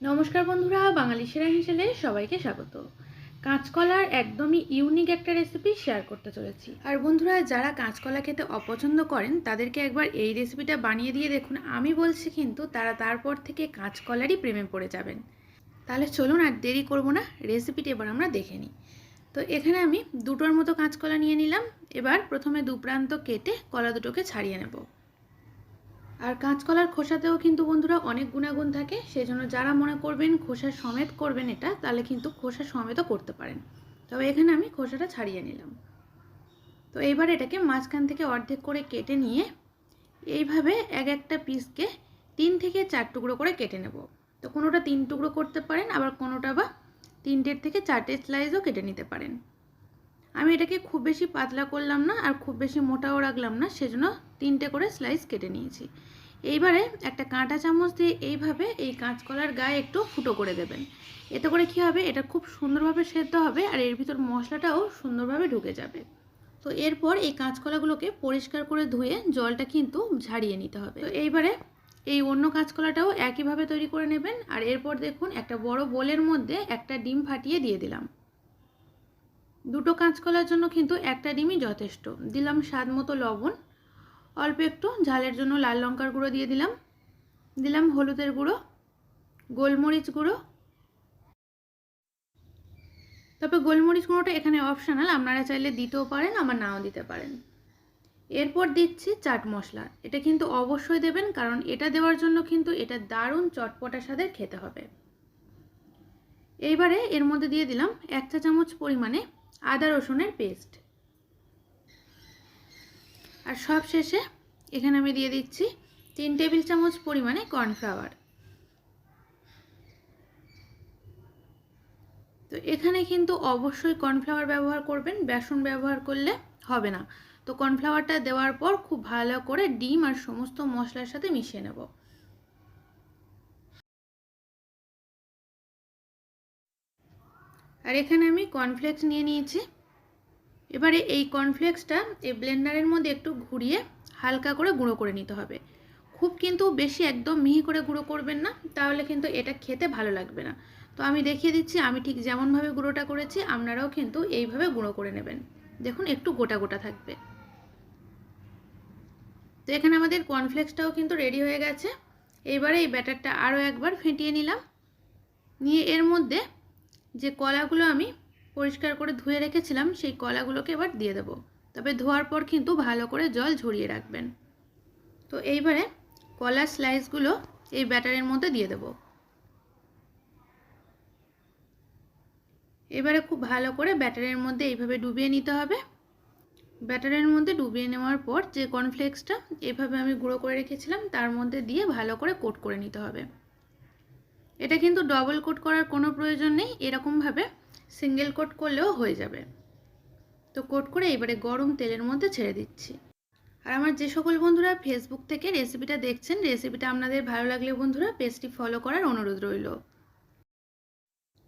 নমস্কার বন্ধুরা, বাঙালি সেরা হিসেবে সবাইকে স্বাগত। কাঁচকলার একদমই ইউনিক একটা রেসিপি শেয়ার করতে চলেছি। আর বন্ধুরা, যারা কাঁচকলা খেতে অপছন্দ করেন, তাদেরকে একবার এই রেসিপিটা বানিয়ে দিয়ে দেখুন। আমি বলছি কিন্তু, তারা তারপর থেকে কাঁচকলারই প্রেমে পড়ে যাবেন। তাহলে চলুন আর দেরি করব না রেসিপিটি এবার আমরা দেখে নিই। তো এখানে আমি দুটোর মতো কাঁচকলা নিয়ে নিলাম। এবার প্রথমে দু প্রান্ত কেটে কলা দুটোকে ছাড়িয়ে নেব। আর কাঁচকলার খোসাতেও কিন্তু বন্ধুরা অনেক গুণাগুণ থাকে সেই জন্য যারা মনে করবেন খোসা সমেত করবেন এটা, তাহলে কিন্তু খোসা সমেতও করতে পারেন। তবে এখানে আমি খোসাটা ছাড়িয়ে নিলাম। তো এইবার এটাকে মাঝখান থেকে অর্ধেক করে কেটে নিয়ে এইভাবে এক একটা পিসকে তিন থেকে চার টুকরো করে কেটে নেব। তো কোনোটা তিন টুকরো করতে পারেন, আবার কোনোটা বা তিনটের থেকে চারটে স্লাইসও কেটে নিতে পারেন। আমি এটাকে খুব বেশি পাতলা করলাম না, আর খুব বেশি মোটাও রাখলাম না, সেজন্য তিনটে করে স্লাইস কেটে নিয়েছি। এইবারে একটা কাঁটা চামচ দিয়ে এইভাবে এই কাঁচকলার গায়ে একটু ফুটো করে দেবেন। এতে করে কি হবে? এটা খুব সুন্দরভাবে সেদ্ধ হবে আর এর ভিতর মশলাটাও সুন্দরভাবে ঢুকে যাবে। তো এরপর এই কাঁচকলাগুলোকে পরিষ্কার করে ধুয়ে জলটা কিন্তু ঝাড়িয়ে নিতে হবে। তো এইবারে এই অন্য কাঁচকলাটাও একইভাবে তৈরি করে নেবেন আর এরপর দেখুন একটা বড় বোলের মধ্যে একটা ডিম ফাটিয়ে দিয়ে দিলাম। দুটো কাঁচকলার জন্য কিন্তু একটা ডিমই যথেষ্ট। দিলাম স্বাদ মতো লবণ অল্প একটু ঝালের জন্য লাল লঙ্কার গুঁড়ো দিয়ে দিলাম। দিলাম হলুদের গুঁড়ো, গোলমরিচ গুঁড়ো। তবে গোলমরিচ গুঁড়োটা এখানে অপশানাল আপনারা চাইলে দিতেও পারেন আমার নাও দিতে পারেন। এরপর দিচ্ছি চাট মশলা। এটা কিন্তু অবশ্যই দেবেন, কারণ এটা দেওয়ার জন্য কিন্তু এটা দারুণ চটপটা সাথে খেতে হবে। এইবারে এর মধ্যে দিয়ে দিলাম এক চা চামচ পরিমাণে আদা রসুনের পেস্ট আর সব শেষে এখানে আমি দিয়ে দিচ্ছি তিন টেবিল চামচ পরিমাণে কর্নফ্লাওয়ার। তো এখানে কিন্তু অবশ্যই কর্নফ্লাওয়ার ব্যবহার করবেন, বেসন ব্যবহার করলে হবে না। তো কর্নফ্লাওয়ারটা দেওয়ার পর খুব ভালো করে ডিম আর সমস্ত মশলার সাথে মিশিয়ে নেব। আর এখানে আমি কর্নফ্লেক্স নিয়ে নিয়েছি। এবারে এই কর্নফ্লেক্সটা এই ব্লেন্ডারের মধ্যে একটু ঘুরিয়ে হালকা করে গুঁড়ো করে নিতে হবে। খুব কিন্তু বেশি একদম মিহি করে গুঁড়ো করবেন না, তাহলে কিন্তু এটা খেতে ভালো লাগবে না। তো আমি দেখিয়ে দিচ্ছি, আমি ঠিক যেমনভাবে গুঁড়োটা করেছি, আপনারাও কিন্তু এইভাবে গুঁড়ো করে নেবেন। দেখুন, একটু গোটা গোটা থাকবে। তো এখানে আমাদের কর্নফ্লেক্সটাও কিন্তু রেডি হয়ে গেছে। এইবারে এই ব্যাটারটা আরও একবার ফেটিয়ে নিলাম। নিয়ে এর মধ্যে যে কলাগুলো আমি পরিষ্কার করে ধুয়ে রেখেছিলাম, সেই কলাগুলোকে এবার দিয়ে দেবো। তবে ধোয়ার পর কিন্তু ভালো করে জল ঝরিয়ে রাখবেন। তো এইবারে কলার স্লাইসগুলো এই ব্যাটারের মধ্যে দিয়ে দেব। এবারে খুব ভালো করে ব্যাটারের মধ্যে এইভাবে ডুবিয়ে নিতে হবে। ব্যাটারের মধ্যে ডুবিয়ে নেওয়ার পর যে কর্নফ্লেক্সটা এভাবে আমি গুঁড়ো করে রেখেছিলাম, তার মধ্যে দিয়ে ভালো করে কোট করে নিতে হবে। এটা কিন্তু ডবল কোট করার কোনো প্রয়োজন নেই, এরকমভাবে সিঙ্গেল কোট করলেও হয়ে যাবে। তো কোট করে এবারে গরম তেলের মধ্যে ছেড়ে দিচ্ছি। আর আমার যে সকল বন্ধুরা ফেসবুক থেকে রেসিপিটা দেখছেন রেসিপিটা আপনাদের ভালো লাগলে বন্ধুরা পেজটি ফলো করার অনুরোধ রইল।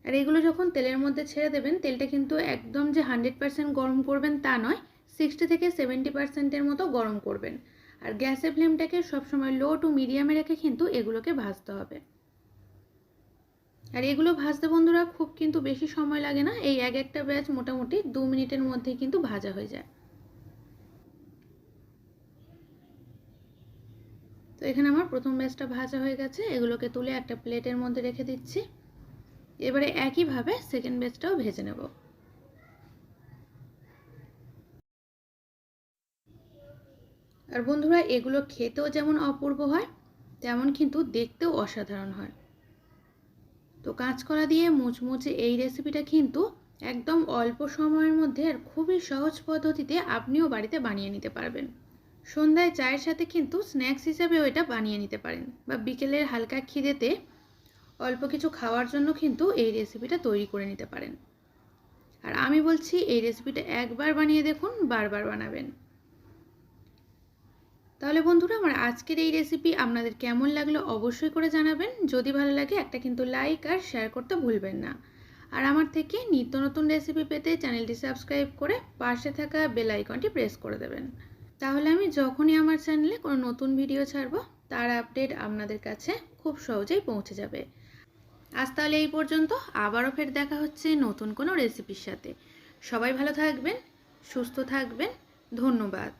আর এগুলো যখন তেলের মধ্যে ছেড়ে দেবেন, তেলটা কিন্তু একদম যে হান্ড্রেড পারসেন্ট গরম করবেন তা নয় সিক্সটি থেকে সেভেন্টি পার্সেন্টের মতো গরম করবেন। আর গ্যাসের ফ্লেমটাকে সবসময় লো টু মিডিয়ামে রেখে কিন্তু এগুলোকে ভাজতে হবে। আর এগুলো ভাজতে বন্ধুরা খুব কিন্তু বেশি সময় লাগে না। এই এক একটা ব্যাচ মোটামুটি দু মিনিটের মধ্যে কিন্তু ভাজা হয়ে যায়। তো এখানে আমার প্রথম ব্যাচটা ভাজা হয়ে গেছে। এগুলোকে তুলে একটা প্লেটের মধ্যে রেখে দিচ্ছি। এবারে একইভাবে সেকেন্ড ব্যাচটাও ভেজে নেব। আর বন্ধুরা এগুলো খেতেও যেমন অপূর্ব হয়, তেমন কিন্তু দেখতেও অসাধারণ হয়। তো কাঁচকলা দিয়ে মুচমুচে এই রেসিপিটা কিন্তু একদম অল্প সময়ের মধ্যে আর খুবই সহজ পদ্ধতিতে আপনিও বাড়িতে বানিয়ে নিতে পারবেন। সন্ধ্যায় চায়ের সাথে কিন্তু স্ন্যাক্স হিসেবেও এটা বানিয়ে নিতে পারেন বা বিকেলের হালকা খিদেতে অল্প কিছু খাওয়ার জন্য কিন্তু এই রেসিপিটা তৈরি করে নিতে পারেন। আর আমি বলছি এই রেসিপিটা একবার বানিয়ে দেখুন, বারবার বানাবেন। তাহলে বন্ধুরা আমার আজকের এই রেসিপি আপনাদের কেমন লাগল অবশ্যই করে জানাবেন। যদি ভালো লাগে একটা কিন্তু লাইক আর শেয়ার করতে ভুলবেন না। আর আমার থেকে নিত্য নতুন রেসিপি পেতে চ্যানেলটি সাবস্ক্রাইব করে পাশে থাকা বেল আইকনটি প্রেস করে দেবেন। তাহলে আমি যখনই আমার চ্যানেলে কোনো নতুন ভিডিও ছাড়ব, তার আপডেট আপনাদের কাছে খুব সহজেই পৌঁছে যাবে। আজ তাহলে এই পর্যন্ত, আবারও ফের দেখা হচ্ছে নতুন কোনো রেসিপির সাথে। সবাই ভালো থাকবেন, সুস্থ থাকবেন, ধন্যবাদ।